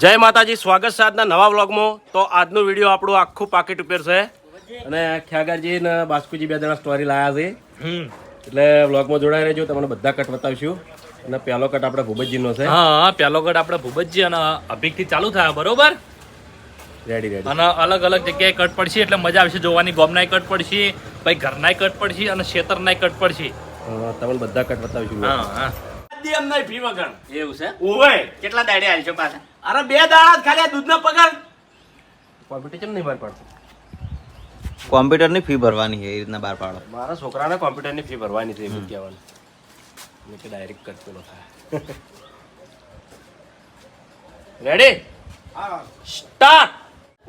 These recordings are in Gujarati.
જય માતાજી સ્વાગત છે આજના નવા વ્લોગમાં. તો આજનો વીડિયો આપણું આખું પાકેટ ઉપર છે. અને ખ્યાગરજી ને બાસ્કુજી બે જણા સ્ટોરી લાયા છે. એટલે વ્લોગમાં જોડાઈ રહેજો તમને બધા કટ બતાવશું. અને પહેલો કટ આપણે ભૂપતજીનો છે. હા પહેલો કટ આપણે ભૂપતજી અને અભિકથી ચાલુ થયા બરોબર? રેડી રેડી અને અલગ અલગ જગ્યાએ કટ પડશે એટલે મજા આવશે જોવાની. ગોમનાય કટ પડશે પછી ઘરનાય કટ પડશે અને ખેતરનાય કટ પડશે. તમને બધા કટ બતાવશું. હા હા. એમ ફી વગર એવું છે? ઓવે કેટલા દાડે હાલશો પાછા? અરે બે દાડા જ ખાલી આ દૂધનો પગાર. કોમ્પિટિશન નહીં બહાર પડતું? કોમ્પ્યુટરની ફી ભરવાની છે એ રીતના બહાર પાડો. મારા છોકરાને કોમ્પ્યુટરની ફી ભરવાની છે એવું કહેવાનું મેં કે ડાયરેક્ટ કટ પેલો થાય. રેડી સ્ટાર્ટ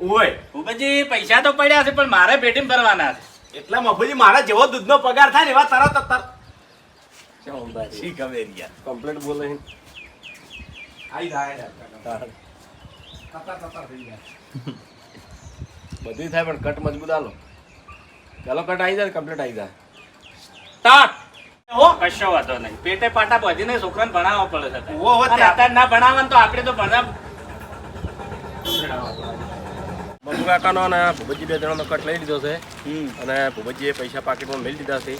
ઓય. ભૂપેજી પૈસા તો પડ્યા છે પણ મારે પેટીમ ભરવાના છે. એટલા મફુજી મારા જેવો દૂધનો પગાર થાય ને એવા તરત તરત શી ખબર યાર. કમ્પ્લીટ બોલે આઈ જાય. બધું થાય પણ કટ મજબૂત આલો. ચાલો કટ આવી જાય કમ્પ્લીટ આવી જાય. સ્ટાર્ટ હો. કશો વાંધો નહીં. પેટે પાટા બધીને છોકરાને ભણાવવા પડે છે ઓ હો અત્યારે ના ભણાવવાનું તો આપણે તો ભણાવ મમ્મી કાકાનો અને ભૂપતજી બે જણાનો કટ લઈ લીધો છે. અને ભૂપતજીએ પૈસા પાકીટમાં મેળ દીધા છે.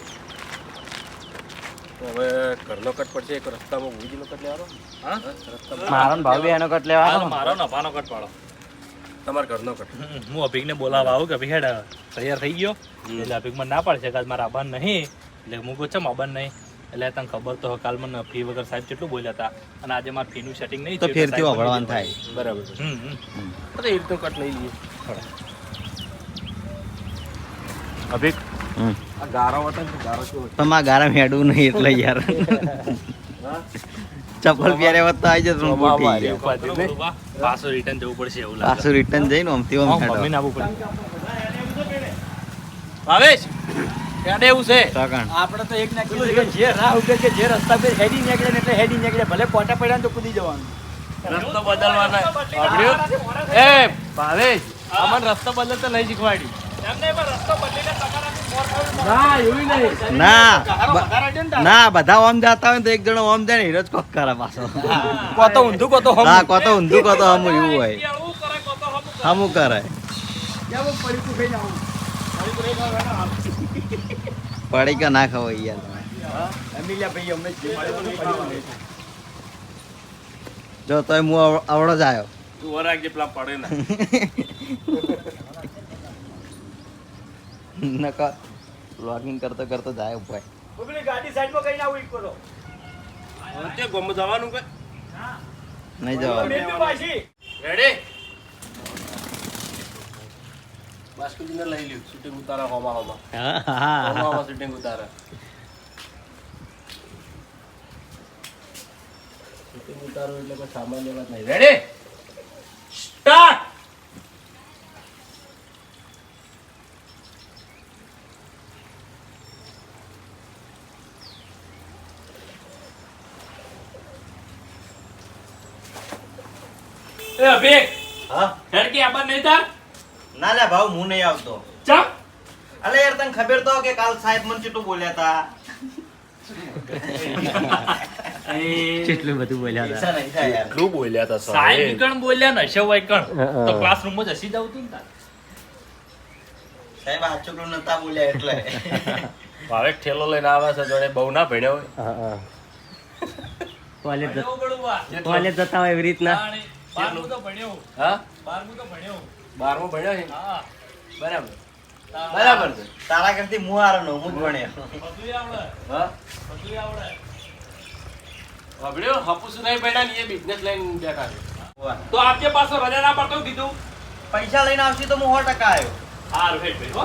હવે ઘરનો કટ પડશે એક રસ્તામાં ભૂપતજીનો કટ લેવાનો. હા? રસ્તામાં. મારો ભાવ એનો કટ લેવાનો. મારો નફાનો કટ પાડો. તમારા ઘરનો કટ. હું અભિગને બોલાવવા આવું કે હેડ તૈયાર થઈ ગયો. એટલે અભિગમાં ના પાડશે કે મારા આબાન નહીં. એટલે હું કહું છું આબાન નહીં? એટલે તને ખબર તો કાલ મને ફી વગર સાહેબ કેટલું બોલ્યા હતા અને આજે મારા ફીનું સેટિંગ નહીં તો થયું ફેરથી મને થાય? બરાબર. હમ. એ રીતનો કટ લઈ લઈએ. અભિક હમ. આ ગારો મેડવું નહીં એટલે યાર. ચપ્પલ પહેરે હોત તો આવી જત. પાછું રિટર્ન જવું પડશે એવું લાગે. પાછું રિટર્ન જઈને આમથી આમ હા, હેડો. મમ્મીને આવવું પડે. ભાવેશ હેડે એવું છે. આપણે તો એક નાખી જે રાહ ઉગે કે જે રસ્તા પર હેડી નીકળે ને એટલે હેડી નીકળે. ભલે પોટા પડ્યા તો કૂદી જવાનું. રસ્તો બદલવાના. એ ભાવેશ અમને રસ્તો બદલતો નહીં શીખવાડી. ના એવું નહીં ના ના બધા ઓમ જાતા હોય તો એક જણો ઓમ જાય ને હીરો જ કોક કરે પાછો. કોતો ઊંધું કોતો હા કોતો ઊંધું કોતો હમ એવું હોય. હમું કરે. પડી કે ના ખવાય યાર. જે તોય હું અવ- જ આવ્યો તું વરાગ જેટલા પડે ને. નકર વ્લોગિંગ કરતો કરતો જાય ઉપર ગાડી સાઈડમાં કઈ ના ઉઈ કરો. તે ગમ જવાનું કે? નહીં જવાનું. રેડી બાસ્કુજીને લઈ લ્યું શૂટિંગ ઉતારા હોમા હોમા. હોમા હોમા શૂટિંગ ઉતારા. શૂટિંગ ઉતારો એટલે કોઈ સામાન્ય વાત નહીં. રેડી સ્ટાર્ટ એ અભિક હા? હેડ કે આબાન નહીં તાર ના લે ભાવ હું નહીં આવતો. ચમ? અલે યાર તને ખબર તો કે કાલ સાહેબ મને ચેટલું બોલ્યા તા? કેટલું બધું બોલ્યા હતા હતા સાહેબ? કણ બોલ્યા ને શવાય કણ. તો ક્લાસરૂમમાં જસી જાવ તું તાર. સાહેબ આ છોકરું નતા બોલ્યા એટલે. ભાવે ઠેલો લઈને આવે છે જોડે બહુ ના ભણ્યો હોય. જવું કોલેજ જતા હોય એવી રીતના. બારમું તો ભણ્યો હા. બારમું તો ભણ્યો બારમું ભણ્યો છે? હા. બરાબર. બરાબર છે. તારા કરતી હું હારો નો હું જ ભણ્યો. બધુંય આવડે. હા? બધુંય આવડે. હાપુસ નહીં પડ્યા ને એ બિઝનેસ લાઈન બેઠા છે. તો આપજે પાછો રજા ના પડતો કીધું? પૈસા લઈને આવશે તો હું સો ટકા આવ્યો. હારું હેડ ભાઈ હો.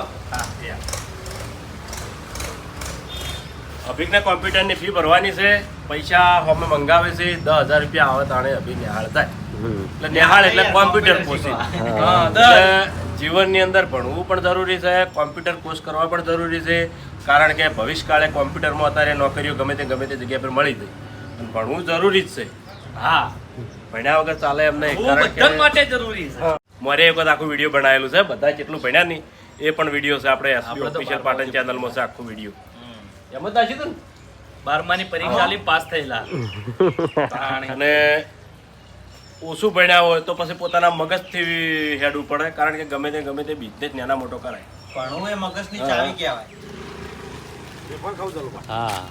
અભિકને કોમ્પ્યુટરની ફી ભરવાની છે. પૈસા હોમે મંગાવે છે. દસ હજાર રૂપિયા આવે તાણે અભિક નિહાળ થાય એટલે નિહાળ એટલે કોમ્પ્યુટર કોર્સિસ જીવનની અંદર ભણવું પણ જરૂરી છે કોમ્પ્યુટર કોર્સ કરવા પણ જરૂરી છે કારણ કે ભવિષ્યકાળે કોમ્પ્યુટરમાં અત્યારે નોકરીઓ ગમે તે ગમે તે જગ્યા પર મળી જાય. ભણવું જરૂરી જ છે. હા. ભણ્યા વગર ચાલે એમ નહીં કારણ માટે જરૂરી છે. મારે એક વખત આખું વીડિયો બનાવેલું છે બધા જેટલું ભણ્યા નહીં એ પણ વીડિયો છે આપણે એસબી ઓફિશિયલ પાટણ ચેનલમાં છે આખો વીડિયો. એમ જ નાખ્યું હતું બારમાની પરીક્ષા પાસ થયેલા. અને ઓછું ભણ્યા હોય તો પછી પોતાના મગજથી હેડવું પડે કારણ કે ગમે તે ગમે તે બિઝનેસ નાના મોટો કરાય. ભણવું એ મગજની ચાવી કહેવાય. હા.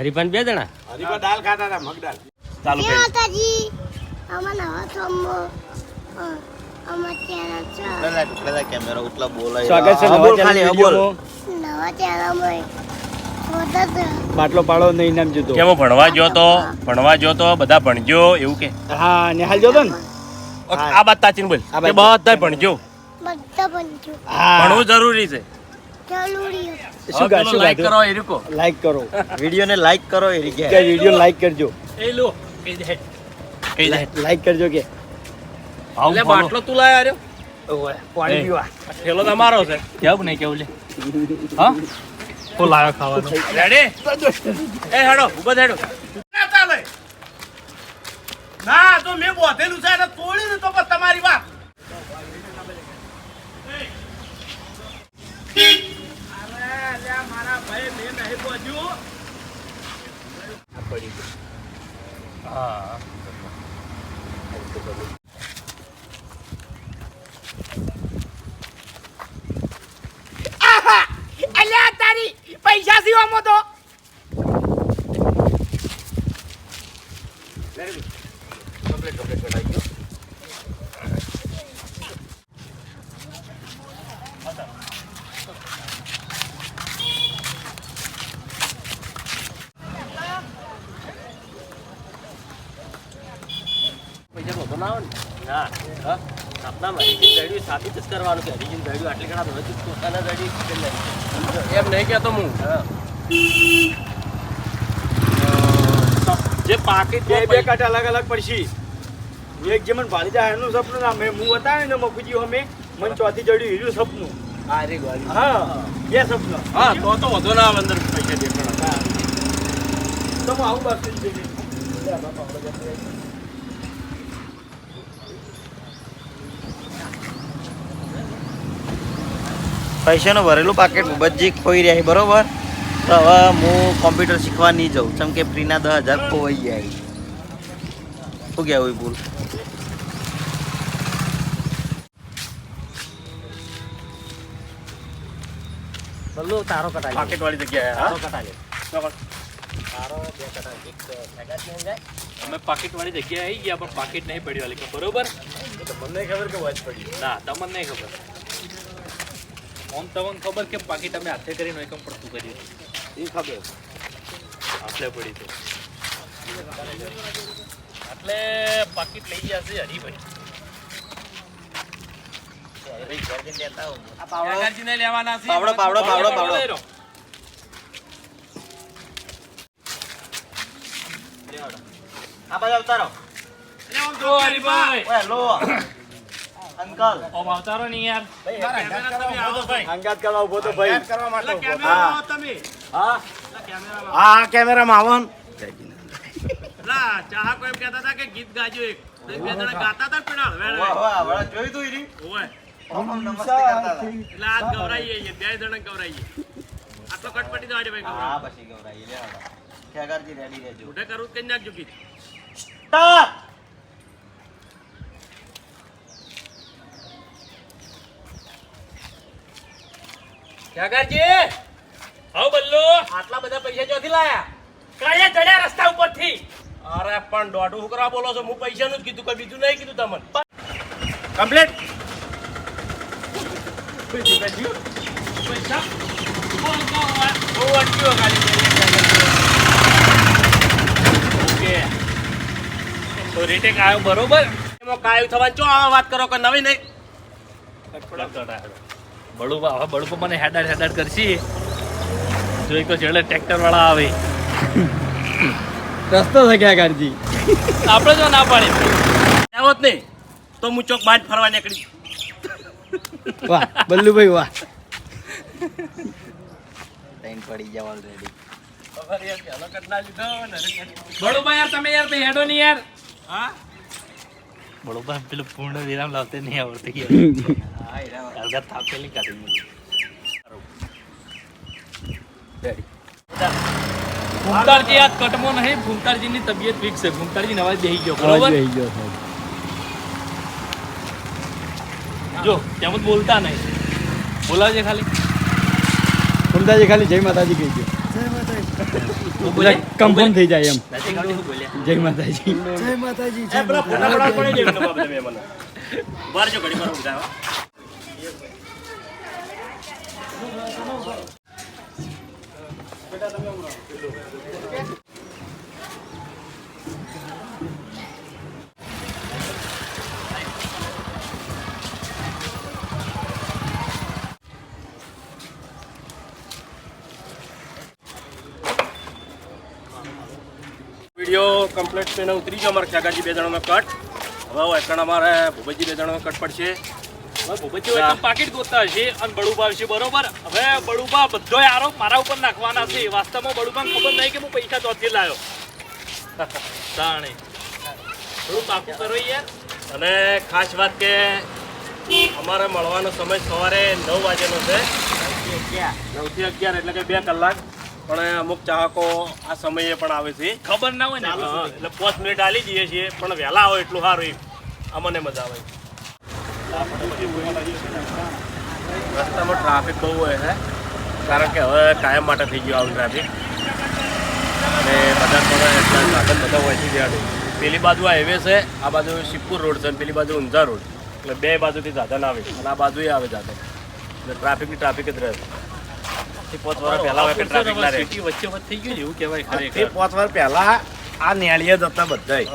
હરીફાન બે જણા? હરીફા દાલ ખાતા હતા મગ દાલ ચાલુ કરી. માતાજી. અમાર નવા ચોમો અમાર ચેનલ કેમેરા ઉતલા બોલાય. સ્વાગત છે નવા બોલ ચેનલ બોલ. નવા સ્વતંત્ર બાટલો પાડો ને ઇનામ જોતો કેવો ભણવા જો તો? ભણવા જો તો બધા ભણજો એવું કે? હા નિહાલ જોતો ને? આ વાત તાચીને બોલ. કે બધા ભણજો. બધા ભણજો. હા. ભણવું જરૂરી છે. જરૂરી. શું ગા શું લાઈક કરો ગાધું? એ લાઈક કરો. વિડીયોને લાઈક કરો એ કે વીડિયો લાઈક કરજો. એ લો કહી દે કહી દે લાઈક કરજો કે. એટલે બાટલો તું લાયા રહ્યો? પાણી પીવા. ઠેલો તમારો છે. કેવું નહીં કેવું લે? હા? લાયો ખાવાનું. રેડી એ હેડો, ઊભો હેડો. ના ચાલે. ના, તો મેં બોધેલું છે, એને તોડી ને તો બસ તમારી વાત. હા અલ્યા તારી પૈસા સીવામાં તો વધુ ને ના હા આપણા હરીજીન રેડી સાથી જ કરવાનું કે હરિજન રેડી આટલી ઘણા બધું પોતાના રેડી એમ નહીં કહેતો હું હા. જે પાકીટ બે બે કાંટા અલગ અલગ પડશી. એક જે મને ભાલી જાય એનું સપનું ના મેં હું બતાવે ને મકુજી અમે મને ચોથી જડ્યું હીરું સપનું હા બે સપનું. હા તો તો વધુ ના આવે અંદર પૈસા દેખાડા તો હું આવું બસ જઈને પૈસાનું ભરેલું પાકેટ બજી ખોઈ રહ્યા બરોબર? તો હવે હું કોમ્પ્યુટર શીખવા નહીં જાઉં. જેમ કે ફ્રીના દસ હજાર ખોવાઈ જાય શું કહેવું હોય ભૂલ? બલ્લો તારો કટાઈ પાકીટ વાળી જગ્યાએ તારો કટાઈ ચોકડ. તારો બે કટાઈ એક મેગા જાય. અમે પાકીટ વાળી જગ્યાએ આવી ગયા પણ પાકીટ નહીં પડ્યું અલી બરોબર? તો મને ખબર કે વચ પડી. ના તમને નહીં ખબર. ઓમ તમને ખબર કે પાકીટ અમે હાથે કરીને એકમ પડતું કર્યું એ ખબર. હાથે પડી તો. એટલે પાકીટ લઈ ગયા છે હરીભાઈ. આ પાવડો. નાગાર્જીને લેવાના છે. પાવડો પાવડો પાવડો પાવડો આ બાજુ અવતારો ઓ હરીભાઈ. ઓય લો અંકલ. ઓમ નહીં યાર. અંગાત કરવા ઊભો તો ભાઈ. કરવા માટે. તમે. હા? હા કેમેરામાં આવન. લા ચાહા એમ કહેતા હતા કે ગીત ગાજો એક. તો બે જણા ગાતા હતા પણ હળવે વાહ વાહ વળા જોઈ તું ઈરી ઓય ઓમ ઓમ નમસ્તે કરતા હતા. એટલે આજ ગવરાઈએ બે જણા ગવરાઈએ. આટલો કટપટી દો ભાઈ ભાઈ હા પછી ગવરાઈએ. લે ખેગારજી રેડી રહેજો. ઉડે કરવું જ નાખજો ગીત? સ્ટાર્ટ! ત્યાગારજી આવ બલ્લો. આટલા બધા પૈસા ક્યાંથી લાયા? કાયા ચડ્યા રસ્તા ઉપરથી. અરે પણ દોઢ શું બોલો છો હું પૈસાનું જ કીધું કોઈ બીજું નહીં કીધું તમને. કમ્પ્લીટ પૈસા? ઓકે. તો રીટેક આવ્યો બરોબર. એમાં કાયું થવાનું ચો આવા વાત કરો કે નવી નહીં? બળુબા હવે બળુબા મને હેડાડ હેડાડ કરશી. જોઈ તો છેલ્લે ટ્રેક્ટર વાળા આવે. રસ્તો થક્યા કારજી આપણે જો ના પાડી. આવત નહીં તો હું ચોક બહાર ફરવા નીકળી. વાહ બલ્લુભાઈ વાહ. ટાઈમ પડી જાવ ઓલરેડી બળુબા યાર તમે યાર તો હેડો નહીં યાર. હા? બળુભાઈ પેલું પૂર્ણ વિરામ લાવતે નહીં આવડતું યાર. અલગા થાપેલી કાઢી ભૂમતારજી આ કટમો નહીં ભૂમતારજીની તબિયત વીક છે. ભૂમતારજી નવાજ બેહી ગયો બરોબર? બેહી ગયો જો તેમ બોલતા નહીં. બોલાવજે ખાલી. ભૂમતારજી ખાલી જય માતાજી કહી ગયો કન્ફર્મ થઈ જાય એમ. જય વીડિયો કમ્પ્લીટ થઈને ઉતરી ગયો અમારે ખ્યાગાજી બે જણાનો કટ હવે એકણ અમારે ભૂપતજી બે જણાનો કટ પડશે. હવે ભૂપતજી તો પાકીટ ગોતતા હશે અને બળુબા હશે બરોબર? હવે બળુબા બધો આરોપ મારા ઉપર નાખવાના છે. વાસ્તવમાં બળુબાને ખબર નહીં કે હું પૈસા ચોથી લાવ્યો તાણે. થોડું પાકું કરો યાર. અને ખાસ વાત કે અમારે મળવાનો સમય સવારે નવ વાગ્યાનો છે. નવથી અગિયાર એટલે કે બે કલાક. પણ અમુક ચાહકો આ સમયે પણ આવે છે. ખબર ના હોય ને? એટલે પાંચ મિનિટ આલી જઈએ છીએ પણ વહેલા આવે એટલું સારું એમ. અમને મજા આવે. રસ્તામાં ટ્રાફિક બહુ હોય છે કારણ કે હવે કાયમ માટે થઈ ગયું આવું ટ્રાફિક. અને બધા થોડા એટલા સાધન બધા હોય છે. ત્યાં પેલી બાજુ હાઈવે છે આ બાજુ શિવપુર રોડ છે અને પેલી બાજુ ઊંઝા રોડ. એટલે બે બાજુથી સાધન આવે અને આ બાજુએ આવે સાધન. એટલે ટ્રાફિકની ટ્રાફિક જ રહે થી પાંચ વર્ષ પહેલા હોય કે ટ્રાફિક ના સિટી વચ્ચે વચ્ચે થઈ ગયું એવું કહેવાય ખરેખર. પાંચ વર્ષ પહેલા આ નેળિયા જતા બધાય.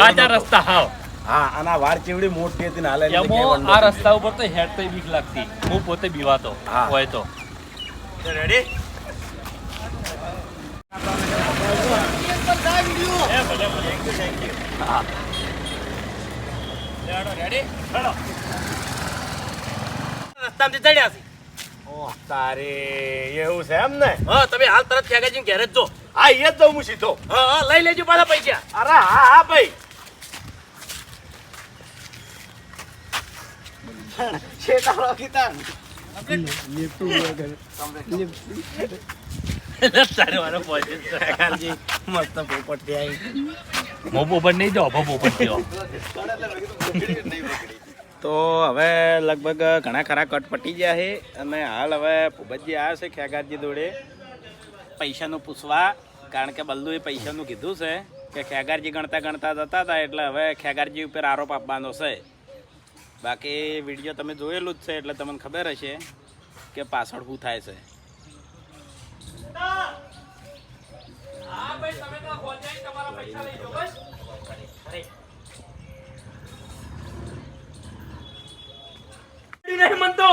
રાજા રસ્તા હાવ. હા અને વાળ ચેવડી મોટી હતી ને હાલે આ રસ્તા ઉપર તો હેડ તો બીક લાગતી. હું પોતે બીવાતો હા. હોય તો. રેડી રસ્તામાંથી ચડ્યા છે. તારે એવું છે એમ ને? હા તમે હાલ તરત ખેગાજી ઘેર જ જો. હા એ જ દઉં હું સીધો. હા હા લઈ લેજો પાછા પૈસા. અરે હા હા ભાઈ. તારે વારો પહોંચે છે. મસ્ત પોપટ આવી મોં પોપટ નહીં જાઓ પોપટ જાઓ તો હવે લગભગ ઘણા ખરા કટ પટી ગયા છે અને હાલ હવે ભૂપતજી આવ્યા છે ખેગારજી જોડે. પૈસાનું પૂછવા, કારણ કે બલ્લુએ પૈસાનું કીધું છે કે ખેગારજી ગણતા ગણતા જતા હતા એટલે હવે ખેગારજી ઉપર આરોપ આપવાનો છે. બાકી વીડિયો તમે જોયેલું જ છે એટલે તમને ખબર હશે કે પાછળ શું થાય છે. નહીં મનતો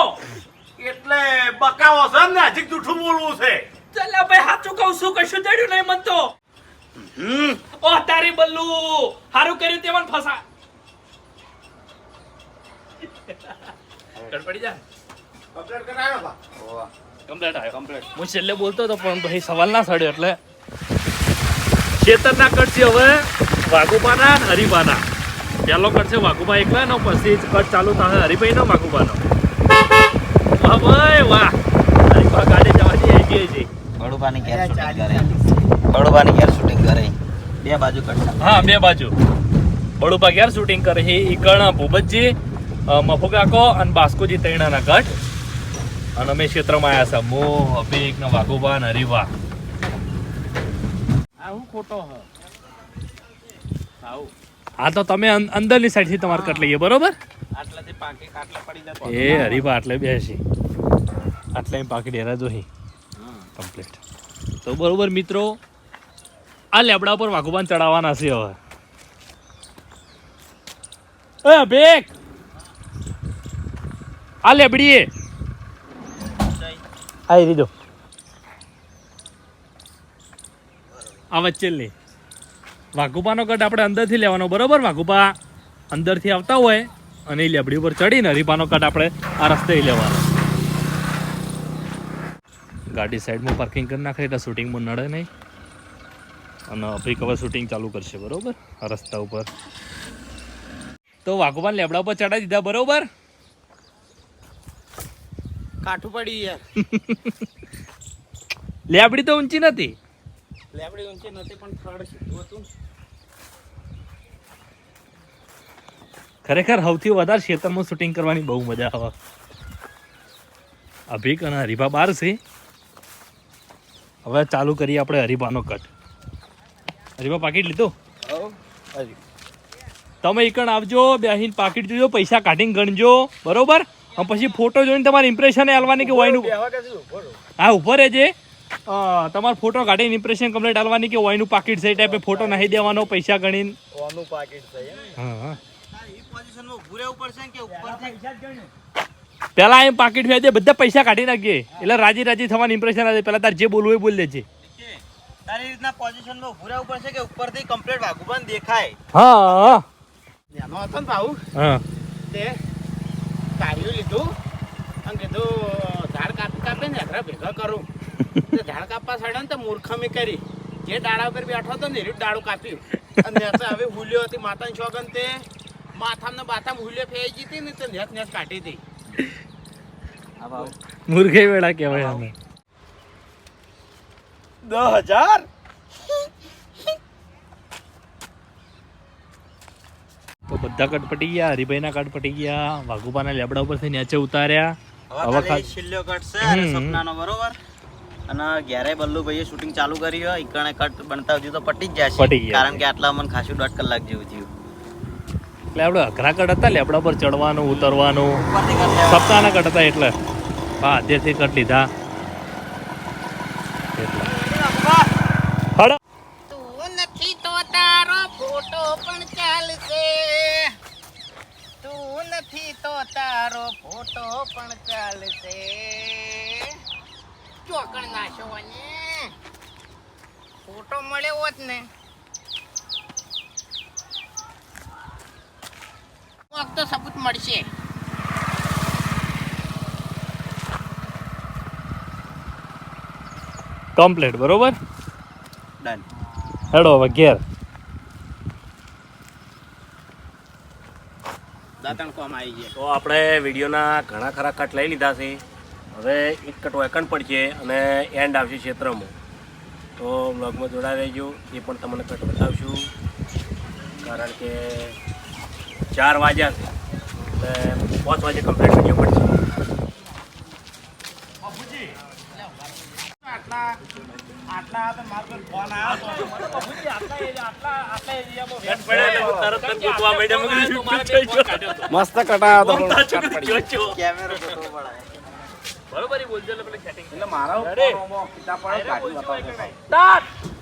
એટલે બકાવો છે ને હજી જૂઠું બોલવું છે. ચાલ્યા ભાઈ સાચું કહું છું કશું તેડ્યું નહીં મનતો ઓ તારી બલ્લુ હારું કર્યું તે મને ફસા. ગડપડી જા. કમ્પ્લેટ આવ્યો કમ્પ્લેટ હું છેલ્લે બોલતો હતો પણ ભાઈ સવાલ ના સડ્યો એટલે. ખેતરના છે હવે વાઘુપાના હરિપાના હરિબાના. પહેલો કટ છે વાઘુબા એકલા નો પછી કટ ચાલુ થશે હરિભાઈ નો વાઘુબાનો વાહ ભાઈ વાહ. હરિભા ગાડી જવાની આઈડિયા છે. બડુબાની ઘેર શૂટિંગ કરે. બડુબાની ઘેર શૂટિંગ કરે. બે બાજુ કટ હા બે બાજુ. બડુબા ઘેર શૂટિંગ કરે છે. ઈકણ ભૂપતજી મફુકાકો મફુ કાકો અને બાસ્કોજી તૈણાના કટ. અને અમે ક્ષેત્રમાં આવ્યા છે. મો અભિક ને વાઘુબા ને હરિભા. હા તો તમે અંદરની સાઈડથી તમારે કટ લઈએ બરોબર? એ હરિભા આટલે બેસી. આટલે અહીં પાકી ડેરા જોઈ કમ્પ્લીટ તો બરોબર મિત્રો આ લેબડા પર વાઘુબાન ચડાવવાના છે હવે. એ બેક આ લેબડી એ આઈ દીધો આ વચ્ચે લે. વાઘુપાનો કટ આપણે અંદરથી લેવાનો બરોબર વાઘુપા? અંદરથી આવતા હોય અને એ લેબડી ઉપર ચડીને હરીપાનો કટ આપણે આ રસ્તે લેવાનો. ગાડી સાઈડમાં પાર્કિંગ કરી નાખે એટલે શૂટિંગમાં નડે નહીં. અને અભિક હવે શૂટિંગ ચાલુ કરશે બરોબર? આ રસ્તા ઉપર. તો વાઘુપાન લેબડા ઉપર ચડાવી દીધા બરોબર? કાઠું પડી યાર. લેબડી તો ઊંચી નથી. લેબડી ઊંચી નથી પણ થર્ડ સીધું હતું. ખરેખર સૌથી વધારે શેતરમાં શૂટિંગ કરવાની બહુ મજા આવે. અભિક અને હરીભા બાર છે. હવે ચાલુ કરીએ આપણે હરીભાનો કટ. હરીભા પાકીટ લીધું? તમે એકણ આવજો બેહીને પાકીટ જોજો પૈસા કાઢીને ગણજો બરોબર? અને પછી ફોટો જોઈને તમારે ઇમ્પ્રેશન આલવાની કે વાયનું હા ઉપર છે તમારે ફોટો કાઢીને ઇમ્પ્રેશન કમ્પ્લીટ આલવાની કે વાયનું પાકીટ છે એ ટાઈપે ફોટો નહીં દેવાનો પૈસા ગણીને? હા હા. પોઝિશનમાં ભૂરે ઉપર છે કે ઉપરથી પેલા એમ પાકીટ ફેંદે બધા પૈસા કાઢી નાખીએ. એટલે રાજી રાજી થવાની ઇમ્પ્રેશન આવે પેલા તાર જે બોલવું એ બોલ દેજે તારી રીતના પોઝિશનમાં ભૂરે રહેવું પડશે કે ઉપરથી કમ્પ્લીટ પણ દેખાય? હા એનો હતો ને ભાઉ. હા. તે કાઢ્યું લીધું અને કીધું ઝાડ કાપી કાપી ને અઘરા ભેગા કરું. ઝાડ કાપવા સાડે ને તો મૂર્ખમી કરી. જે ડાળા ઉપર બેઠો હતો ને એનું ડાળું કાપ્યું. અને નેસે હવે હુલ્યો હતી માતાની છોકન તે માથામાં ને બાથામાં હુલ્યો ફેઈ ગઈ હતી ને તો નેસ નેસ કાઢી હતી. મૂર્ખે વેળા કહેવાય અમે દસ હજાર તો બધા કટ પટી ગયા હરિભાઈના કટ પટી ગયા વાઘુબાના લેબડા ઉપરથી નીચે ઉતાર્યા. હવે છેલ્લો કટ છે. સપનાનો બરોબર. અને ઘેરે બલ્લુભાઈએ શૂટિંગ ચાલુ કર્યું હોય ઈકણે કટ બનતા હજુ તો પટી જ જશે. કારણ કે આટલા મને ખાસું દોઢ કલાક જેવું થયું. એટલે આપણે અઘરા કટ હતા લેબડા પર ચડવાનું ઉતરવાનું. કરી. સપ્તાહના કટ હતા એટલે. હા તેથી કટ લીધા. તું નથી તો તારો ફોટો પણ ચાલશે. તું નથી તો તારો ફોટો પણ ચાલશે. ચોકણ અને ફોટો મળ્યો હોત ને. તો સબૂત મળશે. કમ્પ્લીટ બરોબર? ડન હેડો હવે ઘેર. દાતણ કોમ આવી ગયા. તો આપણે વિડીયોના ઘણા ખરા કટ લઈ લીધા છે. હવે એક કટ વેકન પડશે અને એન્ડ આવશે ક્ષેત્રમાં. તો બ્લોગમાં જોડા રહેજો એ પણ તમને કટ બતાવશું. કારણ કે ચાર વાગ્યા છે એટલે પાંચ વાગે કમ્પ્લીટ વીડિયો પડશે? મસ્ત કટાયો કેમેરો ઈ બોલજો એટલે પેલી setting એટલે મારા ફોનમાં કિતાબ પડે કાઢી બતાવતો હતો.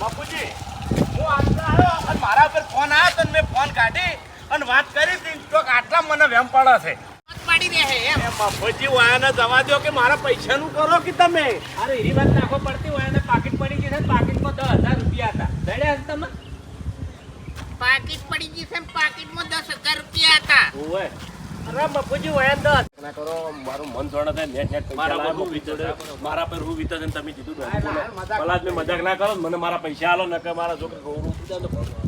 બાપુજી હું આટલા આવ્યો અને મારા પર ફોન આવ્યો તો મેં ફોન કાઢી અને વાત કરી હતી તો આટલા મને વેમ પડે છે. પાડી દે એમ. બાપુજી વાયાને જવા દો કે મારા પૈસાનું કરો કે તમે? અરે એની વાત નાખો પડતી હોય અને પાકીટ પડી ગઈ છે પાકીટમાં દસ હજાર રૂપિયા હતા. દડ્યા હતા તમે? પાકીટ પડી ગઈ છે ને પાકીટમાં દસ હજાર રૂપિયા હતા. ઓવે. અરે બાપુજી દસ. ના કરો મારું મન જોડે થાય નેટ નેટ મોકલી જોડે. મારા પર હું વીતે છે તમે કીધું તો ભલા જ મેં મજાક ના કરો મને મારા પૈસા આલો કે મારા છોકરા ગૌરવ પૂજા તો ભરવા.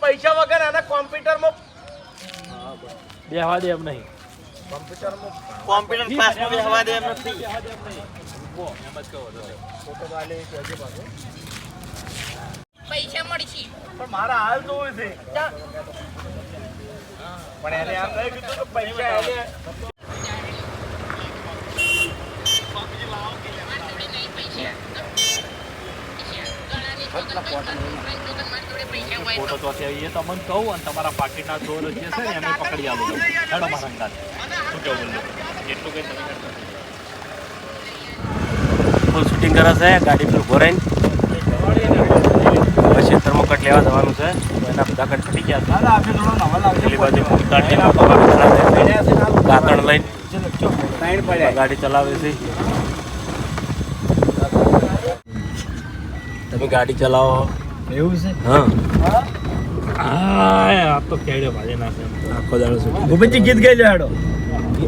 પૈસા વગર આના કોમ્પ્યુટરમાં બેહવા દે એમ નહીં. કોમ્પ્યુટર ક્લાસમાં દે એમ નથી. પૈસા મળશે. પણ મારા હાલ તો છે. પણ એને આમ નહીં કીધું કે પૈસા એને ફોટો તો એ તમને કહું અને તમારા પાકીટના ચોર જે છે ને એમને પકડી આલો. હેડો મારા અંગાત શું કેવું બોલો એટલું કઈ તમે. ફૂલ શૂટિંગ કરે છે ગાડી પેલું ભરાઈને. પછી ધર્મકટ લેવા જવાનું છે એના બધા કટ પટી ગયા પેલી બાજુ દાંતણ લઈને. ગાડી ચલાવે છે. તમે ગાડી ચલાવો. એવું છે? હા. આ આ તો કેડે ભાજે. આખો દાડો ગીત ગાઈ લો હેડો.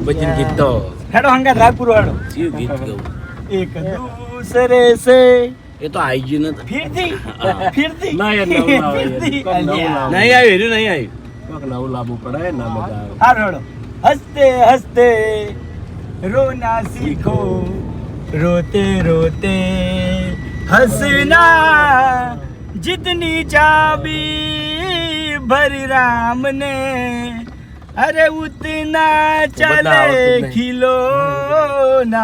બચીને ગીત તો. હેડો હંગા રાજપુર હેડો. જીવ ગીત ગાવું એક દૂસરે સે એ તો આવી ગયું નથી ફિરતી ફિરતી ના યાર નવું ના આવે ફિરતી યાર. નવું ના આવે. નહીં આવ્યું એર્યું નહીં આવ્યું કોક નવું લાવવું પડે ના મજા આવે હારું હેડો હસતે હસતે रोना सीखो रोते रोते हंसना जितनी चाबी भरी राम ने अरे उतना चले खिलौना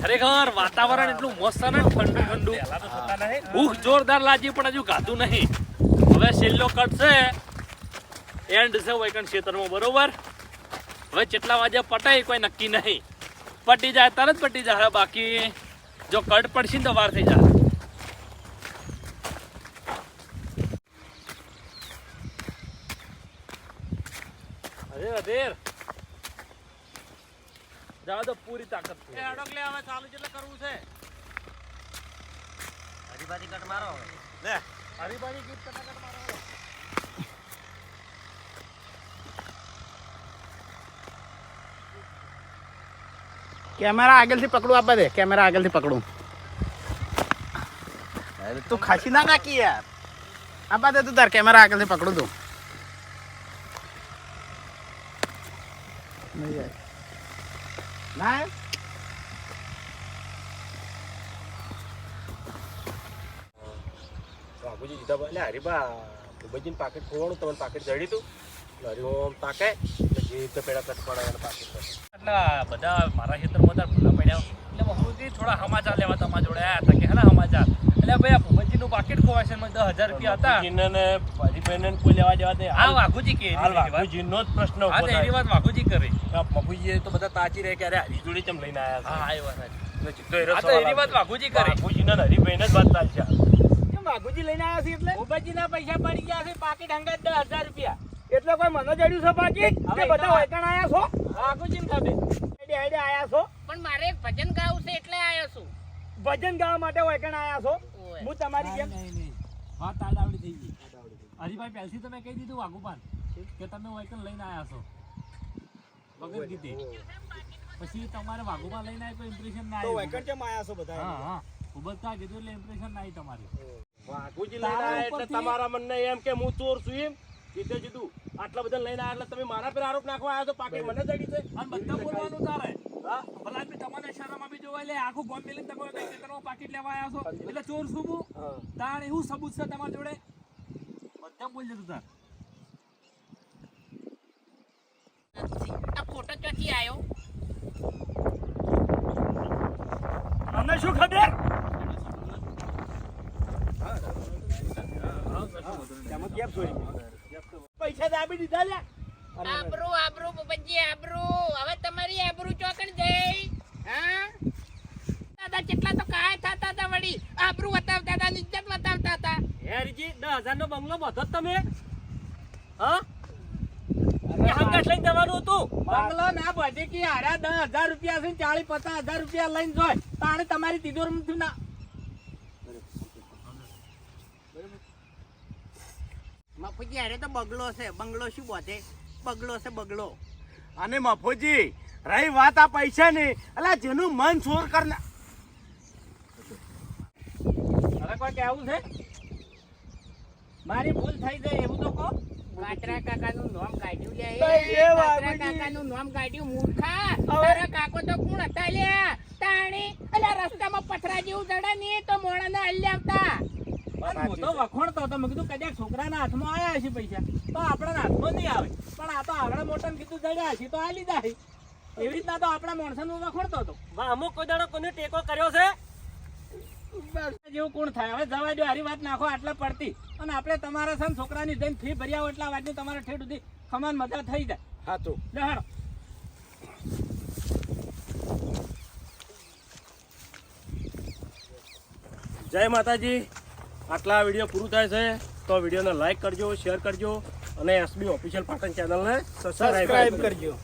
ખરેખર વાતાવરણ એટલું મસ્ત ને ઠંડુ ઠંડુ. ભૂખ જોરદાર લાગી પણ હજુ ગાતું નહીં. હવે છેલ્લો કટ છે. એન્ડ છે વૈકણ ક્ષેત્રમાં બરોબર? હવે કેટલા વાગે પટાય કોઈ નક્કી નહીં. પટી જાય તરત પટી જાય. બાકી જો કટ પડશે તો વાર થઈ જાય. અરે અધેર. જાવ તો પૂરી તાકાત છે. અડક લે હવે ચાલુ જેટલે કરવું છે. હરીબાજી કટ મારો લે. હરીબાજી ગીત કટ મારો કેમેરા આગળથી પકડું આપવા દે. કેમેરા આગળથી પકડું. અરે તું ખાસી ના નાખી યાર. આપવા દે તું તાર કેમેરા આગળથી પકડું તું. ના બાપુજી જીતા એટલે હરીબા ભૂપતજીને પાકેટ ખોવાનું તમને પાકેટ જડી તું એટલે હરીઓમ પાકે એટલે જે તો પેલા કટ પડાવે પાકેટ એટલે બધા મારા ખેતરમાં બધા ભૂલા પડ્યા એટલે બહુથી થોડા સમાચાર લેવા તમારા જોડે આયા હતા કે હેના સમાચાર એટલે ભાઈ આ નું પાકીટ ખોવાય છે મને દસ હજાર રૂપિયા હતા. ને હરીભાઈને ને કોઈ લેવા જવા દે? હા વાઘુજી કે વાઘુજી નો જ પ્રશ્ન હા એની વાત વાઘુજી કરે. બાપુજી તો બધા તાચી રહે કે અરે હરી જોડે ચમ લઈને હા આવ્યા હા એ વાત છે હા તો એની વાત વાઘુજી કરે. બાપુજીને ને હરીભાઈને જ વાત ચાલશે વાઘુજી લઈને આવ્યા છે એટલે? પૈસા પડી ગયા છે પાકીટ હંગાત દસ હજાર રૂપિયા. એટલે કોઈ મને જડ્યું છે કે બધા વૈકણ આયા છો? હેડે હેડે આયા છો? પણ મારે ભજન ગાવું છે એટલે આવ્યો છું. ભજન ગાવા માટે વૈકણ આયા છો. હું તમારી જેમ વાત આડાવડી થઈ ગઈ. હરીભાઈ પહેલથી તમે કહી દીધું વાઘુપાન કે તમે વૈકલ લઈને આવ્યા છો. વગર કીધી પછી તમારે વાઘુપાન લઈને આવ્યો ઇમ્પ્રેશન ના આવ્યું વૈકણ કેમ આયા છો બધા હા હા. ખૂબ જ કીધું એટલે ઇમ્પ્રેશન ના આવી તમારી. વાઘુજી લઈને આવ્યા એટલે તમારા મનને એમ કે હું ચોર છું એમ? કીધે કીધું આટલા બધા લઈને આવ્યા એટલે તમે મારા પર આરોપ નાખવા આવ્યા તો પાકી મને જડી છે. અને બધા બોલવાનું તારે. ભલા બી તમને શરમ બી જોવા એટલે આખું ગોમ મિલીને તમે ખેતરમાં પાકીટ લેવા આવ્યા છો એટલે ચોર હું તાણ એવું સબૂત છે તમારા જોડે બધા બોલ જતું તાર આ ફોટો ચોથી આવ્યો અમને શું ખબર પૈસા દાબી દીધા લ્યા આબરૂ આબરૂ પપ્પાજી આબરૂ. હવે તમારી આબરૂ ચોકણ જઈ. હા? દાદા કેટલા તો કાય થતા હતા વળી. આબરૂ બતાવતા હતા ઇજ્જત બતાવતા હતા. હેરજી 10000 નો બંગલો બધો તમે. હા? એ હંગાત લઈને જવાનું હતું? બંગલો ના બધી કે હારા દસ હજાર રૂપિયા છે ચાલીસ પચાસ હજાર રૂપિયા લઈને જોય. તાણે તમારી તિજોર ના મફુજી અરે તો બંગલો છે. બંગલો શું બોધે? બગલો છે બગલો. અને મફોજી રહી વાત આ પૈસા ની એટલે જેનું મન ચોર કરના હવે કોઈ કહેવું છે? મારી ભૂલ થઈ જાય એવું તો કહો. કાતરા કાકાનું નામ કાઢ્યું લે. કાતરા. કાકાનું નામ કાઢ્યું મૂર્ખા. તારા કાકો તો કોણ હતા લ્યા? તાણી. રસ્તામાં પથરા જેવું જડે ને તો મોણાને હલ્યા આવતા. હું તો વખોણતો હતો મેં કીધું કદાચ છોકરાના હાથમાં આયા હશે પૈસા. તો આપણા હાથમાં નહીં આવે. પણ આ તો આગળ મોટા કીધું જડ્યા હશે તો આ લીધા હશે એવી રીતના તો આપણા માણસોનું વખોણતો હતો. અમુક કોઈ દાડો કોને ટેકો કર્યો છે? જેવું કોણ થાય. હવે જવા દો હારી વાત નાખો આટલા પડતી. અને આપણે તમારા સામે છોકરાની જઈને ફી ભર્યા હોય એટલા વાતની તમારે ઠેઠ સુધી ખમાન મજા થઈ જાય. હા તો જય માતાજી. આટલા વીડિયો પૂરું થાય છે તો વિડીયોને લાઇક કરજો શેર કરજો અને એસબી ઓફિશિયલ પાટણ ચેનલને સબસ્ક્રાઈબ કરજો. કરજો.